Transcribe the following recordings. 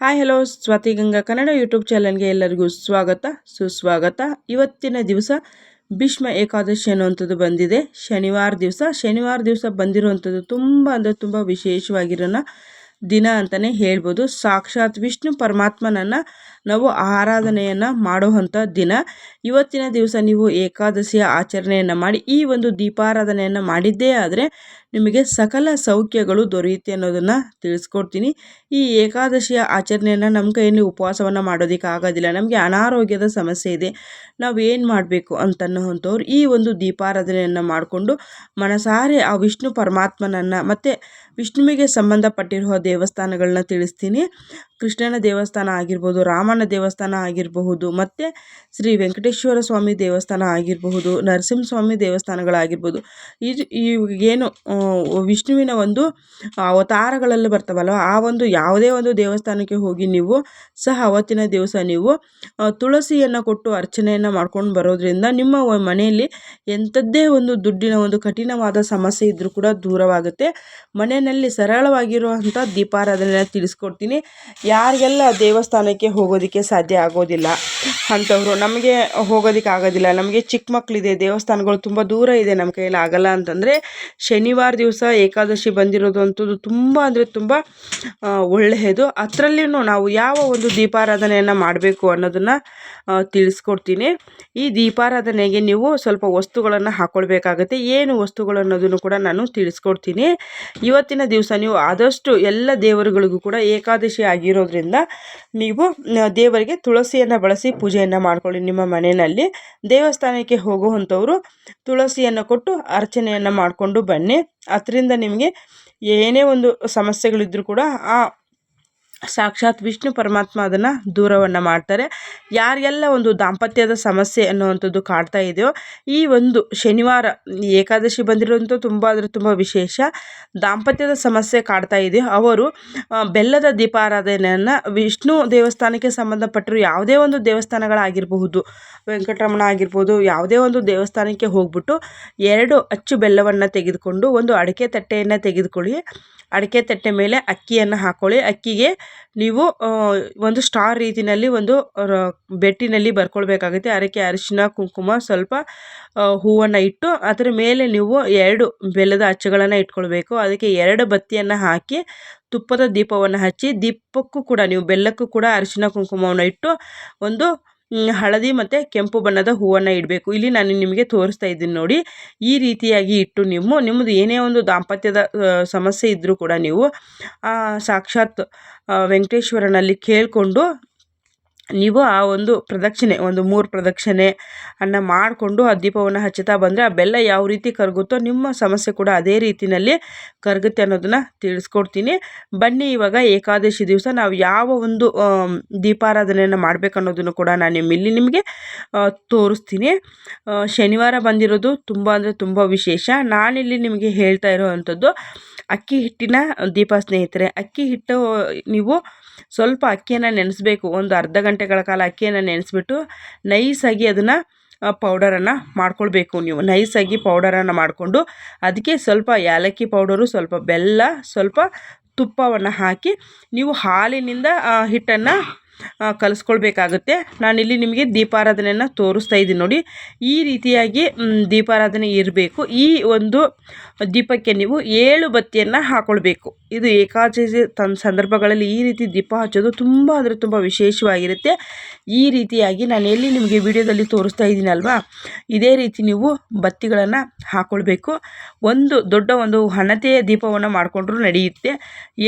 Hi hello Swathi Ganga Kannada YouTube ಚಾನಲ್ಗೆ ಎಲ್ಲರಿಗೂ ಸ್ವಾಗತ, ಸುಸ್ವಾಗತ. ಇವತ್ತಿನ ದಿವಸ ಭೀಷ್ಮ ಏಕಾದಶಿ ಅನ್ನುವಂಥದ್ದು ಬಂದಿದೆ. ಶನಿವಾರ ದಿವಸ ಶನಿವಾರ ದಿವಸ ಬಂದಿರುವಂಥದ್ದು ತುಂಬ ಅಂದರೆ ತುಂಬ ವಿಶೇಷವಾಗಿರೋನ ದಿನ ಅಂತಲೇ ಹೇಳ್ಬೋದು. ಸಾಕ್ಷಾತ್ ವಿಷ್ಣು ಪರಮಾತ್ಮನನ್ನು ನಾವು ಆರಾಧನೆಯನ್ನು ಮಾಡುವಂಥ ದಿನ. ಇವತ್ತಿನ ದಿವಸ ನೀವು ಏಕಾದಶಿಯ ಆಚರಣೆಯನ್ನು ಮಾಡಿ, ಈ ಒಂದು ದೀಪಾರಾಧನೆಯನ್ನು ಮಾಡಿದ್ದೇ ಆದರೆ ನಿಮಗೆ ಸಕಲ ಸೌಖ್ಯಗಳು ದೊರೆಯುತ್ತೆ ಅನ್ನೋದನ್ನು ತಿಳಿಸ್ಕೊಡ್ತೀನಿ. ಈ ಏಕಾದಶಿಯ ಆಚರಣೆಯನ್ನು ನಮ್ಮ ಕೈಯಲ್ಲಿ ಉಪವಾಸವನ್ನು ಮಾಡೋದಕ್ಕೆ ಆಗೋದಿಲ್ಲ. ನಮಗೆ ಅನಾರೋಗ್ಯದ ಸಮಸ್ಯೆ ಇದೆ. ನಾವು ಏನು ಮಾಡಬೇಕು ಅಂತನ್ನುವಂಥವ್ರು ಈ ಒಂದು ದೀಪಾರಾಧನೆಯನ್ನು ಮಾಡಿಕೊಂಡು ಮನಸಾರೆ ಆ ವಿಷ್ಣು ಪರಮಾತ್ಮನನ್ನು ಮತ್ತು ವಿಷ್ಣುವಿಗೆ ಸಂಬಂಧಪಟ್ಟಿರುವ ದೇವಸ್ಥಾನಗಳನ್ನ ತಿಳಿಸ್ತೀನಿ. ಕೃಷ್ಣನ ದೇವಸ್ಥಾನ ಆಗಿರ್ಬೋದು, ರಾಮನ ದೇವಸ್ಥಾನ ಆಗಿರಬಹುದು, ಮತ್ತು ಶ್ರೀ ವೆಂಕಟೇಶ್ವರ ಸ್ವಾಮಿ ದೇವಸ್ಥಾನ ಆಗಿರಬಹುದು, ನರಸಿಂಹಸ್ವಾಮಿ ದೇವಸ್ಥಾನಗಳಾಗಿರ್ಬೋದು. ಇದು ಈ ಏನು ವಿಷ್ಣುವಿನ ಒಂದು ಅವತಾರಗಳಲ್ಲಿ ಬರ್ತಾವಲ್ಲ ಆ ಒಂದು ಯಾವುದೇ ಒಂದು ದೇವಸ್ಥಾನಕ್ಕೆ ಹೋಗಿ ನೀವು, ಸಹ ಅವತ್ತಿನ ದಿವಸ ನೀವು ತುಳಸಿಯನ್ನು ಕೊಟ್ಟು ಅರ್ಚನೆಯನ್ನು ಮಾಡ್ಕೊಂಡು ಬರೋದ್ರಿಂದ ನಿಮ್ಮ ಮನೆಯಲ್ಲಿ ಎಂಥದ್ದೇ ಒಂದು ದುಡ್ಡಿನ ಒಂದು ಕಠಿಣವಾದ ಸಮಸ್ಯೆ ಇದ್ದರೂ ಕೂಡ ದೂರವಾಗುತ್ತೆ. ಮನೆಯಲ್ಲಿ ಸರಳವಾಗಿರುವಂಥ ದೀಪಾರಾಧನೆ ತಿಳಿಸ್ಕೊಡ್ತೀನಿ. ಯಾರಿಗೆಲ್ಲ ದೇವಸ್ಥಾನಕ್ಕೆ ಹೋಗೋದಕ್ಕೆ ಸಾಧ್ಯ ಆಗೋದಿಲ್ಲ, ಅಂಥವ್ರು, ನಮಗೆ ಹೋಗೋದಕ್ಕೆ ಆಗೋದಿಲ್ಲ ನಮಗೆ ಚಿಕ್ಕ ಮಕ್ಕಳಿದೆ ದೇವಸ್ಥಾನಗಳು ತುಂಬ ದೂರ ಇದೆ ನಮ್ಮ ಕೈಯಲ್ಲಿ, ಆಗಲ್ಲ ಅಂತಂದರೆ ಶನಿವಾರ ದಿವಸ ಏಕಾದಶಿ ಬಂದಿರೋದು ಅಂಥದ್ದು ತುಂಬ ಅಂದರೆ ತುಂಬ ಒಳ್ಳೆಯದು. ಅದರಲ್ಲಿಯೂ ನಾವು ಯಾವ ಒಂದು ದೀಪಾರಾಧನೆಯನ್ನು ಮಾಡಬೇಕು ಅನ್ನೋದನ್ನು ತಿಳಿಸ್ಕೊಡ್ತೀನಿ. ಈ ದೀಪಾರಾಧನೆಗೆ ನೀವು ಸ್ವಲ್ಪ ವಸ್ತುಗಳನ್ನು ಹಾಕ್ಕೊಳ್ಬೇಕಾಗತ್ತೆ ಏನು ವಸ್ತುಗಳು ಅನ್ನೋದನ್ನು ಕೂಡ ನಾನು ತಿಳಿಸ್ಕೊಡ್ತೀನಿ. ಇವತ್ತಿನ ದಿವಸ ನೀವು ಆದಷ್ಟು ಎಲ್ಲ ದೇವರುಗಳಿಗೂ ಕೂಡ ಏಕಾದಶಿ ಆಗಿರೋದ್ರಿಂದ ನೀವು ದೇವರಿಗೆ ತುಳಸಿಯನ್ನು ಬಳಸಿ ಪೂಜೆಯನ್ನು ಮಾಡ್ಕೊಳ್ಳಿ ನಿಮ್ಮ ಮನೆಯಲ್ಲಿ. ದೇವಸ್ಥಾನಕ್ಕೆ ಹೋಗುವಂಥವರು ತುಳಸಿಯನ್ನು ಕೊಟ್ಟು ಅರ್ಚನೆಯನ್ನು ಮಾಡಿಕೊಂಡು ಬನ್ನಿ. ಅದರಿಂದ ನಿಮಗೆ ಏನೇ ಒಂದು ಸಮಸ್ಯೆಗಳಿದ್ದರೂ ಕೂಡ ಆ ಸಾಕ್ಷಾತ್ ವಿಷ್ಣು ಪರಮಾತ್ಮ ಅದನ್ನು ದೂರವನ್ನು ಮಾಡ್ತಾರೆ. ಯಾರಿಗೆಲ್ಲ ಒಂದು ದಾಂಪತ್ಯದ ಸಮಸ್ಯೆ ಅನ್ನುವಂಥದ್ದು ಕಾಡ್ತಾ ಇದೆಯೋ, ಈ ಒಂದು ಶನಿವಾರ ಏಕಾದಶಿ ಬಂದಿರೋಂಥ ತುಂಬ ಅಂದರೆ ತುಂಬ ವಿಶೇಷ. ದಾಂಪತ್ಯದ ಸಮಸ್ಯೆ ಕಾಡ್ತಾ ಇದೆಯೋ, ಅವರು ಬೆಲ್ಲದ ದೀಪಾರಾಧನೆಯನ್ನು ವಿಷ್ಣು ದೇವಸ್ಥಾನಕ್ಕೆ ಸಂಬಂಧಪಟ್ಟರು ಯಾವುದೇ ಒಂದು ದೇವಸ್ಥಾನಗಳಾಗಿರಬಹುದು, ವೆಂಕಟರಮಣ ಆಗಿರ್ಬೋದು, ಯಾವುದೇ ಒಂದು ದೇವಸ್ಥಾನಕ್ಕೆ ಹೋಗ್ಬಿಟ್ಟು ಎರಡು ಅಚ್ಚು ಬೆಲ್ಲವನ್ನು ತೆಗೆದುಕೊಂಡು ಒಂದು ಅಡಿಕೆ ತಟ್ಟೆಯನ್ನು ತೆಗೆದುಕೊಳ್ಳಿ. ಅಡಿಕೆ ತಟ್ಟೆ ಮೇಲೆ ಅಕ್ಕಿಯನ್ನು ಹಾಕ್ಕೊಳ್ಳಿ ಅಕ್ಕಿಗೆ ನೀವು ಒಂದು ಸ್ಟಾರ್ ರೀತಿಯಲ್ಲಿ ಒಂದು ಬೆಟ್ಟಿನಲ್ಲಿ ಬರ್ಕೊಳ್ಬೇಕಾಗುತ್ತೆ. ಅದಕ್ಕೆ ಅರಿಶಿನ, ಕುಂಕುಮ ಸ್ವಲ್ಪ ಹೂವನ್ನು ಇಟ್ಟು, ಅದರ ಮೇಲೆ ನೀವು ಎರಡು ಬೆಲ್ಲದ ಅಚ್ಚುಗಳನ್ನು ಇಟ್ಕೊಳ್ಬೇಕು. ಅದಕ್ಕೆ ಎರಡು ಬತ್ತಿಯನ್ನು ಹಾಕಿ, ತುಪ್ಪದ ದೀಪವನ್ನು ಹಚ್ಚಿ, ದೀಪಕ್ಕೂ ಕೂಡ ನೀವು ಬೆಲ್ಲಕ್ಕೂ ಕೂಡ ಅರಿಶಿನ, ಕುಂಕುಮವನ್ನು ಇಟ್ಟು, ಒಂದು ಹಳದಿ ಮತ್ತು ಕೆಂಪು ಬಣ್ಣದ ಹೂವನ್ನು ಇಡಬೇಕು. ಇಲ್ಲಿ ನಾನು ನಿಮಗೆ ತೋರಿಸ್ತಾ ಇದ್ದೀನಿ ನೋಡಿ. ಈ ರೀತಿಯಾಗಿ ಇಟ್ಟು ನೀವು ನಿಮ್ಮದು ಏನೇ ಒಂದು ದಾಂಪತ್ಯದ ಸಮಸ್ಯೆ ಇದ್ದರೂ ಕೂಡ ನೀವು ಸಾಕ್ಷಾತ್ ವೆಂಕಟೇಶ್ವರನಲ್ಲಿ ಕೇಳಿಕೊಂಡು ನೀವು ಆ ಒಂದು ಪ್ರದಕ್ಷಿಣೆ, ಒಂದು ಮೂರು ಪ್ರದಕ್ಷಿಣೆ ಅನ್ನ ಮಾಡಿಕೊಂಡು ಆ ದೀಪವನ್ನು ಹಚ್ಚುತ್ತಾ ಬಂದರೆ ಆ ಬೆಲ್ಲ ಯಾವ ರೀತಿ ಕರಗುತ್ತೋ ನಿಮ್ಮ ಸಮಸ್ಯೆ ಕೂಡ ಅದೇ ರೀತಿಯಲ್ಲಿ ಕರಗುತ್ತೆ ಅನ್ನೋದನ್ನು ತಿಳಿಸ್ಕೊಡ್ತೀನಿ. ಬನ್ನಿ ಇವಾಗ ಏಕಾದಶಿ ದಿವಸ ನಾವು ಯಾವ ಒಂದು ದೀಪಾರಾಧನೆಯನ್ನು ಮಾಡಬೇಕನ್ನೋದನ್ನು ಕೂಡ ನಾನು ನಿಮ್ಮಲ್ಲಿ ನಿಮಗೆ ತೋರಿಸ್ತೀನಿ. ಶನಿವಾರ ಬಂದಿರೋದು ತುಂಬ ಅಂದರೆ ತುಂಬ ವಿಶೇಷ. ನಾನಿಲ್ಲಿ ನಿಮಗೆ ಹೇಳ್ತಾ ಇರೋ ಅಂಥದ್ದು ಅಕ್ಕಿ ಹಿಟ್ಟಿನ ದೀಪ ಸ್ನೇಹಿತರೆ, ಅಕ್ಕಿ ಹಿಟ್ಟು ನೀವು ಸ್ವಲ್ಪ ಅಕ್ಕಿಯನ್ನು ನೆನೆಸ್ಬೇಕು, ಒಂದು ಅರ್ಧ ಗಂಟೆಗಳ ಕಾಲ ಅಕ್ಕಿಯನ್ನು ನೆನೆಸ್ಬಿಟ್ಟು ನೈಸಾಗಿ ಅದನ್ನು ಪೌಡರನ್ನು ಮಾಡ್ಕೊಳ್ಬೇಕು ನೀವು. ನೈಸಾಗಿ ಪೌಡರನ್ನು ಮಾಡಿಕೊಂಡು ಅದಕ್ಕೆ ಸ್ವಲ್ಪ ಏಲಕ್ಕಿ ಪೌಡರು, ಸ್ವಲ್ಪ ಬೆಲ್ಲ, ಸ್ವಲ್ಪ ತುಪ್ಪವನ್ನು ಹಾಕಿ ನೀವು ಹಾಲಿನಿಂದ ಹಿಟ್ಟನ್ನು ಕಲಿಸ್ಕೊಳ್ಬೇಕಾಗುತ್ತೆ. ನಾನಿಲ್ಲಿ ನಿಮಗೆ ದೀಪಾರಾಧನೆಯನ್ನು ತೋರಿಸ್ತಾ ಇದ್ದೀನಿ ನೋಡಿ. ಈ ರೀತಿಯಾಗಿ ದೀಪಾರಾಧನೆ ಇರಬೇಕು. ಈ ಒಂದು ದೀಪಕ್ಕೆ ನೀವು ಏಳು ಬತ್ತಿಯನ್ನು ಹಾಕ್ಕೊಳ್ಬೇಕು ಇದು ಏಕಾದಶಿ ತನ್ನ ಸಂದರ್ಭಗಳಲ್ಲಿ ಈ ರೀತಿ ದೀಪ ಹಚ್ಚೋದು ತುಂಬ ಅಂದರೆ ತುಂಬ ವಿಶೇಷವಾಗಿರುತ್ತೆ. ಈ ರೀತಿಯಾಗಿ ನಾನು ಎಲ್ಲಿ ನಿಮಗೆ ವಿಡಿಯೋದಲ್ಲಿ ತೋರಿಸ್ತಾ ಇದ್ದೀನಲ್ವಾ ಇದೇ ರೀತಿ ನೀವು ಬತ್ತಿಗಳನ್ನು ಹಾಕ್ಕೊಳ್ಬೇಕು ಒಂದು ದೊಡ್ಡ ಒಂದು ಹಣತೆಯ ದೀಪವನ್ನು ಮಾಡಿಕೊಂಡ್ರೂ ನಡೆಯುತ್ತೆ.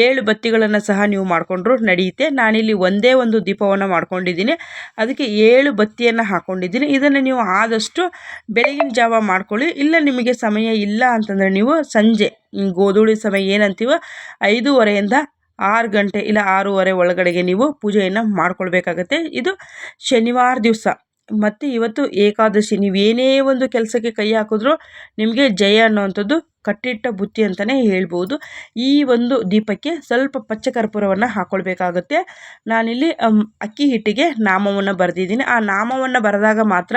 ಏಳು ಬತ್ತಿಗಳನ್ನು ಸಹ ನೀವು ಮಾಡಿಕೊಂಡ್ರೂ ನಡೆಯುತ್ತೆ. ನಾನಿಲ್ಲಿ ಒಂದೇ ಒಂದು ದೀಪವನ್ನು ಮಾಡ್ಕೊಂಡಿದ್ದೀನಿ. ಅದಕ್ಕೆ ಏಳು ಬತ್ತಿಯನ್ನು ಹಾಕ್ಕೊಂಡಿದ್ದೀನಿ ಇದನ್ನು ನೀವು ಆದಷ್ಟು ಬೆಳಗಿನ ಜಾವ ಮಾಡ್ಕೊಳ್ಳಿ. ಇಲ್ಲ ನಿಮಗೆ ಸಮಯ ಇಲ್ಲ ಅಂತಂದರೆ ನೀವು ಸಂಜೆ ಗೋಧೂಳಿ ಸಮಯ ಏನಂತೀವೋ ಐದೂವರೆಯಿಂದ ಆರು ಗಂಟೆ ಇಲ್ಲ ಆರೂವರೆ ಒಳಗಡೆಗೆ ನೀವು ಪೂಜೆಯನ್ನು ಮಾಡ್ಕೊಳ್ಬೇಕಾಗತ್ತೆ. ಇದು ಶನಿವಾರ ದಿವಸ. ಮತ್ತು ಇವತ್ತು ಏಕಾದಶಿ, ನೀವು ಏನೇ ಒಂದು ಕೆಲಸಕ್ಕೆ ಕೈ ಹಾಕಿದ್ರೂ ನಿಮಗೆ ಜಯ ಅನ್ನೋವಂಥದ್ದು ಕಟ್ಟಿಟ್ಟ ಬುತ್ತಿ ಅಂತಲೇ ಹೇಳ್ಬೋದು. ಈ ಒಂದು ದೀಪಕ್ಕೆ ಸ್ವಲ್ಪ ಪಚ್ಚ ಕರ್ಪೂರವನ್ನು ಹಾಕ್ಕೊಳ್ಬೇಕಾಗುತ್ತೆ ನಾನಿಲ್ಲಿ ಅಕ್ಕಿ ಹಿಟ್ಟಿಗೆ ನಾಮವನ್ನು ಬರೆದಿದ್ದೀನಿ. ಆ ನಾಮವನ್ನು ಬರೆದಾಗ ಮಾತ್ರ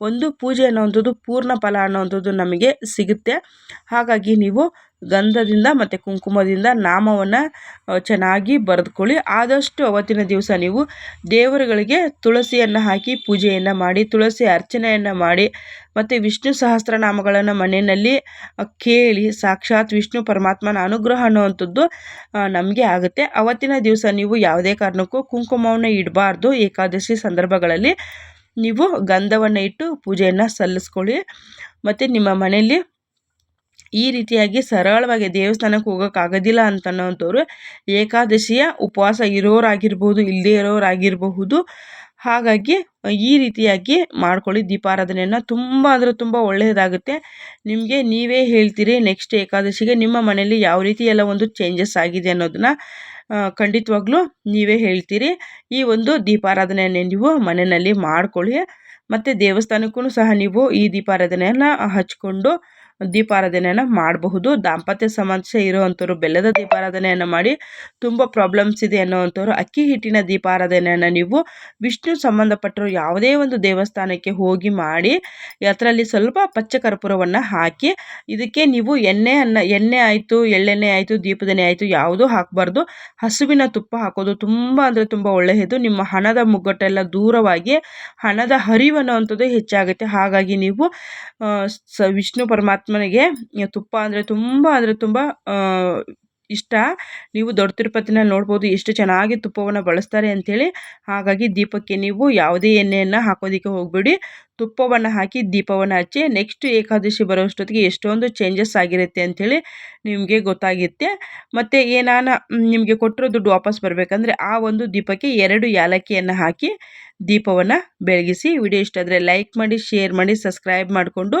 ಒಂದು ಪೂಜೆ ಅನ್ನೋವಂಥದ್ದು, ಪೂರ್ಣ ಫಲ ಅನ್ನೋವಂಥದ್ದು ನಮಗೆ ಸಿಗುತ್ತೆ. ಹಾಗಾಗಿ ನೀವು ಗಂಧದಿಂದ ಮತ್ತು ಕುಂಕುಮದಿಂದ ನಾಮವನ್ನು ಚೆನ್ನಾಗಿ ಬರೆದುಕೊಳ್ಳಿ. ಆದಷ್ಟು ಅವತ್ತಿನ ದಿವಸ ನೀವು ದೇವರುಗಳಿಗೆ ತುಳಸಿಯನ್ನು ಹಾಕಿ ಪೂಜೆಯನ್ನು ಮಾಡಿ, ತುಳಸಿ ಅರ್ಚನೆಯನ್ನು ಮಾಡಿ, ಮತ್ತು ವಿಷ್ಣು ಸಹಸ್ರನಾಮಗಳನ್ನು ಮನೆಯಲ್ಲಿ ಕೇಳಿ ಸಾಕ್ಷಾತ್ ವಿಷ್ಣು ಪರಮಾತ್ಮನ ಅನುಗ್ರಹ ಅನ್ನುವಂಥದ್ದು ನಮಗೆ ಆಗುತ್ತೆ. ಅವತ್ತಿನ ದಿವಸ ನೀವು ಯಾವುದೇ ಕಾರಣಕ್ಕೂ ಕುಂಕುಮವನ್ನು ಇಡಬಾರ್ದು. ಏಕಾದಶಿ ಸಂದರ್ಭಗಳಲ್ಲಿ ನೀವು ಗಂಧವನ್ನು ಇಟ್ಟು ಪೂಜೆಯನ್ನು ಸಲ್ಲಿಸ್ಕೊಳ್ಳಿ. ಮತ್ತು ನಿಮ್ಮ ಮನೆಯಲ್ಲಿ ಈ ರೀತಿಯಾಗಿ ಸರಳವಾಗಿ ದೇವಸ್ಥಾನಕ್ಕೆ ಹೋಗೋಕ್ಕಾಗೋದಿಲ್ಲ ಅಂತನ್ನೋಂಥವ್ರು ಏಕಾದಶಿಯ ಉಪವಾಸ ಇರೋರಾಗಿರ್ಬೋದು ಇಲ್ಲದೇ ಇರೋರಾಗಿರಬಹುದು. ಹಾಗಾಗಿ ಈ ರೀತಿಯಾಗಿ ಮಾಡ್ಕೊಳ್ಳಿ. ದೀಪಾರಾಧನೆಯನ್ನು ತುಂಬ ಅಂದರೆ ತುಂಬ ಒಳ್ಳೆಯದಾಗುತ್ತೆ. ನಿಮಗೆ ನೀವೇ ಹೇಳ್ತೀರಿ ನೆಕ್ಸ್ಟ್ ಏಕಾದಶಿಗೆ ನಿಮ್ಮ ಮನೆಯಲ್ಲಿ ಯಾವ ರೀತಿ ಎಲ್ಲ ಒಂದು ಚೇಂಜಸ್ ಆಗಿದೆ ಅನ್ನೋದನ್ನ ಖಂಡಿತವಾಗ್ಲೂ ನೀವೇ ಹೇಳ್ತೀರಿ. ಈ ಒಂದು ದೀಪಾರಾಧನೆಯನ್ನು ನೀವು ಮನೆಯಲ್ಲಿ ಮಾಡಿಕೊಳ್ಳಿ. ಮತ್ತು ದೇವಸ್ಥಾನಕ್ಕೂ ಸಹ ನೀವು ಈ ದೀಪಾರಾಧನೆಯನ್ನು ಹಚ್ಕೊಂಡು ದೀಪಾರಾಧನೆಯನ್ನು ಮಾಡಬಹುದು. ದಾಂಪತ್ಯ ಸಮಸ್ಯೆ ಇರುವಂಥವ್ರು ಬೆಲ್ಲದ ದೀಪಾರಾಧನೆಯನ್ನು ಮಾಡಿ ತುಂಬ ಪ್ರಾಬ್ಲಮ್ಸ್ ಇದೆ ಅನ್ನೋವಂಥವ್ರು ಅಕ್ಕಿ ಹಿಟ್ಟಿನ ದೀಪಾರಾಧನೆಯನ್ನು ನೀವು ವಿಷ್ಣು ಸಂಬಂಧಪಟ್ಟರು ಯಾವುದೇ ಒಂದು ದೇವಸ್ಥಾನಕ್ಕೆ ಹೋಗಿ ಮಾಡಿ, ಅದರಲ್ಲಿ ಸ್ವಲ್ಪ ಪಚ್ಚ ಕರ್ಪೂರವನ್ನು ಹಾಕಿ, ಇದಕ್ಕೆ ನೀವು ಎಣ್ಣೆಯನ್ನು ಎಣ್ಣೆ ಆಯಿತು, ಎಳ್ಳೆಣ್ಣೆ ಆಯಿತು, ದೀಪದೆಣ್ಣೆ ಆಯಿತು ಯಾವುದೂ ಹಾಕಬಾರ್ದು. ಹಸುವಿನ ತುಪ್ಪ ಹಾಕೋದು ತುಂಬ ಅಂದರೆ ತುಂಬ ಒಳ್ಳೆಯದು. ನಿಮ್ಮ ಹಣದ ಮುಗ್ಗಟ್ಟೆಲ್ಲ ದೂರವಾಗಿ ಹಣದ ಹರಿವು ಅನ್ನೋವಂಥದ್ದು ಹೆಚ್ಚಾಗುತ್ತೆ. ಹಾಗಾಗಿ ನೀವು ವಿಷ್ಣು ಪರಮಾತ್ಮ ಆತ್ಮನಿಗೆ ತುಪ್ಪ ಅಂದರೆ ತುಂಬ ಅಂದರೆ ತುಂಬ ಇಷ್ಟ. ನೀವು ದೊಡ್ಡ ತಿರುಪತಿನ ನೋಡ್ಬೋದು ಎಷ್ಟು ಚೆನ್ನಾಗಿ ತುಪ್ಪವನ್ನು ಬಳಸ್ತಾರೆ ಅಂಥೇಳಿ ಹಾಗಾಗಿ ದೀಪಕ್ಕೆ ನೀವು ಯಾವುದೇ ಎಣ್ಣೆಯನ್ನು ಹಾಕೋದಕ್ಕೆ ಹೋಗಬೇಡಿ. ತುಪ್ಪವನ್ನು ಹಾಕಿ ದೀಪವನ್ನು ಹಚ್ಚಿ ನೆಕ್ಸ್ಟ್ ಏಕಾದಶಿ ಬರೋಷ್ಟೊತ್ತಿಗೆ ಎಷ್ಟೊಂದು ಚೇಂಜಸ್ ಆಗಿರುತ್ತೆ ಅಂಥೇಳಿ ನಿಮಗೆ ಗೊತ್ತಾಗುತ್ತೆ ಮತ್ತು ಏನಾನ ನಿಮಗೆ ಕೊಟ್ಟಿರೋ ದುಡ್ಡು ವಾಪಸ್ ಬರಬೇಕಂದ್ರೆ ಆ ಒಂದು ದೀಪಕ್ಕೆ ಎರಡು ಏಲಕ್ಕಿಯನ್ನು ಹಾಕಿ ದೀಪವನ್ನು ಬೆಳಗಿಸಿ. ವಿಡಿಯೋ ಇಷ್ಟ ಆದರೆ ಲೈಕ್ ಮಾಡಿ ಶೇರ್ ಮಾಡಿ ಸಬ್ಸ್ಕ್ರೈಬ್ ಮಾಡಿಕೊಂಡು